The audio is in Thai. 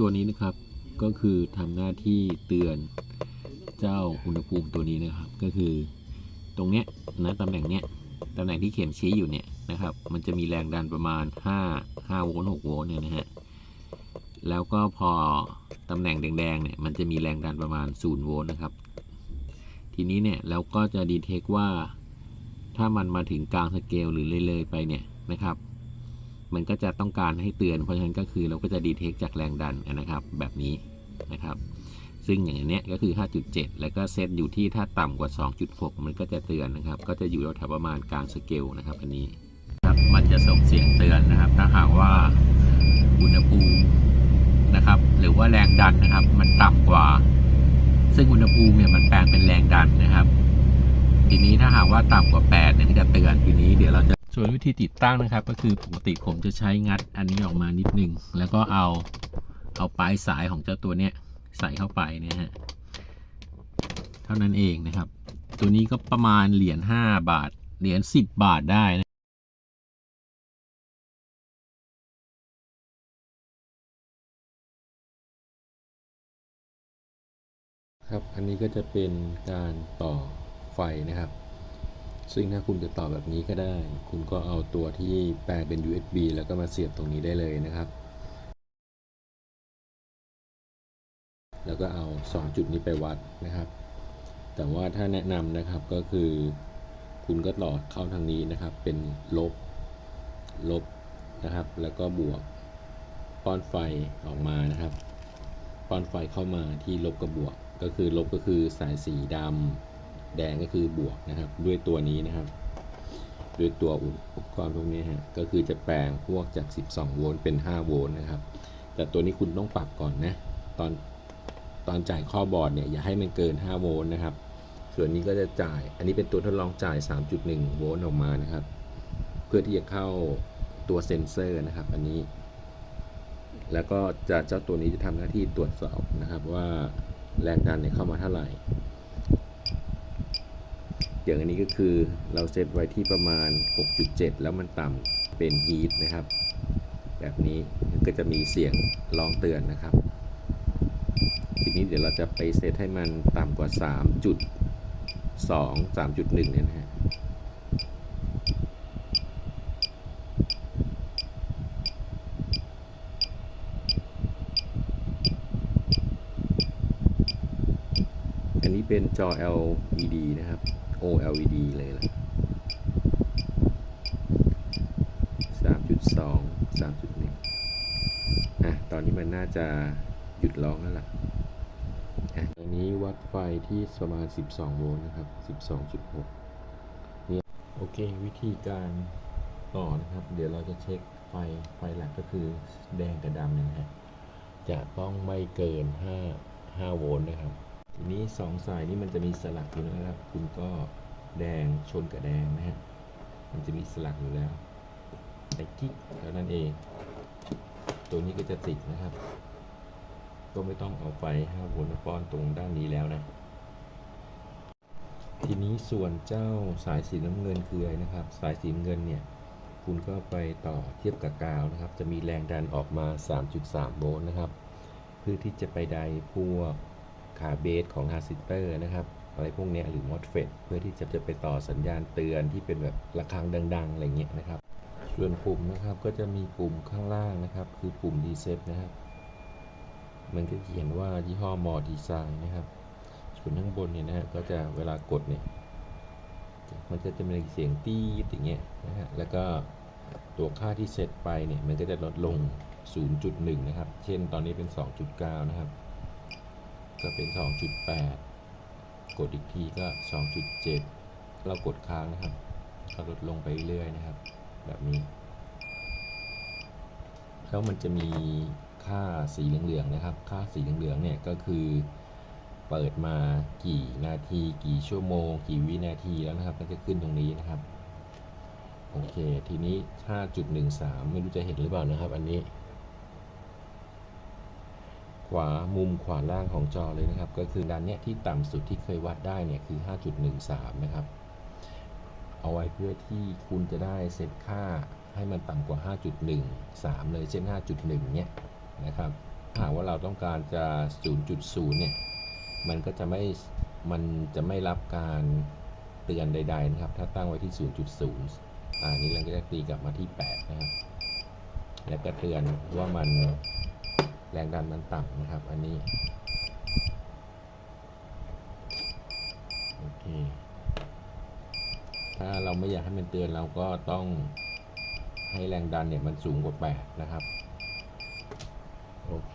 ตัวนี้นะครับ ก็คือทำหน้าที่เตือนเจ้าอุณหภูมิตัวนี้นะครับ ก็คือตรงเนี้ยนะตำแหน่งเนี้ยตำแหน่งที่เข็มชี้อยู่เนี่ยนะครับ มันจะมีแรงดันประมาณ 5 5โวลต์6โวลต์เนี่ยนะฮะแล้วก็พอตำแหน่งแดงๆเนี่ยมันจะมีแรงดันประมาณ0โวลต์นะครับ ทีนี้เนี่ยเราก็จะดีเทคว่าถ้ามันมาถึงกลางสเกลหรือเลยๆไปเนี่ยนะครับ มันก็จะต้องการให้เตือน เพราะฉะนั้นก็คือเราก็จะดีเทคจากแรงดันนะครับ แบบนี้นะครับ ซึ่งอย่างเนี้ยก็คือ 5.7 แล้วก็เซตอยู่ที่ถ้าต่ำกว่า 2.6 มันก็จะเตือนนะครับ ก็จะอยู่แถวประมาณกลางสเกลนะครับอันนี้ครับมันจะส่งเสียงเตือนนะครับ ถ้าหากว่าอุณหภูมินะครับ หรือว่าแรงดันนะครับ มันต่ำกว่า ซึ่งอุณหภูมิเนี่ยมันแปลงเป็นแรงดันนะครับ ทีนี้ถ้าหากว่าต่ำกว่า 8เนี่ยมันจะเตือนทีนี้เดี๋ยวเราจะ ส่วนวิธีติดตั้งนะครับ ก็คือปกติผมจะใช้งัดอันนี้ออกมานิดนึง แล้วก็เอาเอาปลายสายของเจ้าตัวเนี้ยใส่เข้าไปนะฮะเท่านั้นเองนะครับ ตัวนี้ก็ประมาณเหรียญ5บาท เหรียญ10 บาทได้นะครับ อันนี้ก็จะเป็นการต่อไฟนะครับ ซึ่งถ้าคุณจะต่อแบบนี้ก็ได้ คุณก็เอาตัวที่แปลงเป็น USB แล้วก็มาเสียบตรงนี้ได้เลยนะครับ แล้วก็เอา 2 จุดนี้ไปวัดนะครับ แต่ว่าถ้าแนะนำนะครับก็คือ คุณก็ต่อเข้าทางนี้นะครับ เป็นลบ ลบนะครับ แล้วก็บวก ป้อนไฟออกมานะครับ ป้อนไฟเข้ามาที่ลบกับบวก ก็คือลบก็คือสายสีดำ แดงก็คือบวกนะครับ ด้วยตัวนี้นะครับ ด้วยตัวอุปกรณ์พวกนี้ฮะก็คือจะแปลงพวกจาก 12 โวลต์เป็น 5 โวลต์นะครับ แต่ตัวนี้คุณต้องปรับก่อนนะตอนตอนจ่ายข้อบอร์ดเนี่ยอย่าให้มันเกิน 5 โวลต์นะครับ ส่วนนี้ก็จะจ่าย อันนี้เป็นตัวทดลองจ่าย 3.1 โวลต์ออกมานะครับ เพื่อที่จะเข้าตัวเซ็นเซอร์นะครับ อันนี้ แล้วก็จะเจ้าตัวนี้จะทำหน้าที่ตรวจสอบนะครับว่าแรงดันเนี่ยเข้ามาเท่าไหร่ อย่างอันนี้ก็คือเราเซตไว้ที่ประมาณ 6.7 แล้วมันต่ำเป็นฮีทนะครับ แบบนี้ก็จะมีเสียงร้องเตือนนะครับ ทีนี้เดี๋ยวเราจะไปเซตให้มันต่ำกว่า 3.2 3.1 เนี่ยนะฮะอันนี้เป็นจอ LED นะครับ OLED เลยล่ะ3.2 3.1อะ ตอนนี้มันน่าจะหยุดร้องแล้วล่ะอะตอนนี้วัดไฟที่ประมาณ 12 โวลต์นะครับ 12.6นี่โอเค วิธีการต่อนะครับ เดี๋ยวเราจะเช็คไฟ ไฟหลักก็คือแดงกับดำนะฮะ จะต้องไม่เกิน 5 5 โวลต์นะครับ ทีนี้สองสายนี้มันจะมีสลักอยู่นะครับ คุณก็แดงชนกับแดงนะฮะ มันจะมีสลักอยู่แล้วไอ้กิ๊กเท่านั้นเอง ตัวนี้ก็จะติดนะครับ ก็ไม่ต้องเอาไฟ5โวลต์มาป้อนตรงด้านนี้แล้วนะ ทีนี้ส่วนเจ้าสายสีน้ำเงินคืออะไรนะครับ สายสีน้ำเงินเนี่ย คุณก็ไปต่อเทียบกับกาวนะครับ จะมีแรงดันออกมา 3.3 โวลต์นะครับ เพื่อที่จะไปไดพวก ขาเบสของทรานซิสเตอร์นะครับ อะไรพวกนี้หรือมอสเฟตเพื่อที่จะจะไปต่อสัญญาณเตือนที่เป็นแบบระฆังดัง ๆ อะไรเงี้ยนะครับ ส่วนปุ่มนะครับก็จะมีปุ่มข้างล่างนะครับ คือปุ่มรีเซ็ตนะครับมันก็เขียนว่ายี่ห้อมอดีไซน์นะครับ ส่วนข้างบนเนี่ยนะฮะก็จะเวลากดเนี่ยมันจะจะมีเสียงตีดอย่างเงี้ยนะฮะแล้วก็ตัวค่าที่เซตไปเนี่ยมันก็จะลดลง 0.1 นะครับ เช่นตอนนี้เป็น 2.9 นะครับ ก็เป็น 2.8 กดอีกทีก็ 2.7 เรากดค้างนะครับก็ลดลงไปเรื่อยๆนะครับ แบบนี้ แล้วมันจะมีค่าสีเหลืองๆนะครับ ค่าสีเหลืองๆเนี่ยก็คือเปิดมากี่นาทีกี่ชั่วโมง กี่วินาทีแล้วนะครับ ก็จะขึ้นตรงนี้นะครับ โอเค ทีนี้ 5.13 ไม่รู้จะเห็นหรือเปล่านะครับ อันนี้ ขวามุมขวาล่างของจอเลยนะครับ ก็คือด้านเนี้ยที่ต่ำสุดที่เคยวัดได้เนี่ยคือ 5.13 นะครับ เอาไว้เพื่อที่คุณจะได้เซตค่าให้มันต่ำกว่า 5.13 เลยเช่น 5.1 เนี่ยนะครับหากว่าเราต้องการจะ 0.0 เนี่ย มันก็จะไม่ มันจะไม่รับการเตือนใด ๆ นะครับ ถ้าตั้งไว้ที่ 0.0 อ่านี้เราก็จะตีกลับมาที่ 8 นะครับ แล้วก็เตือนว่ามัน แรงดันมันต่ำนะครับอันนี้โอเคถ้าเราไม่อยากให้มันเตือนเราก็ต้องให้แรงดันเนี่ยมันสูงกว่า 8 นะครับ โอเค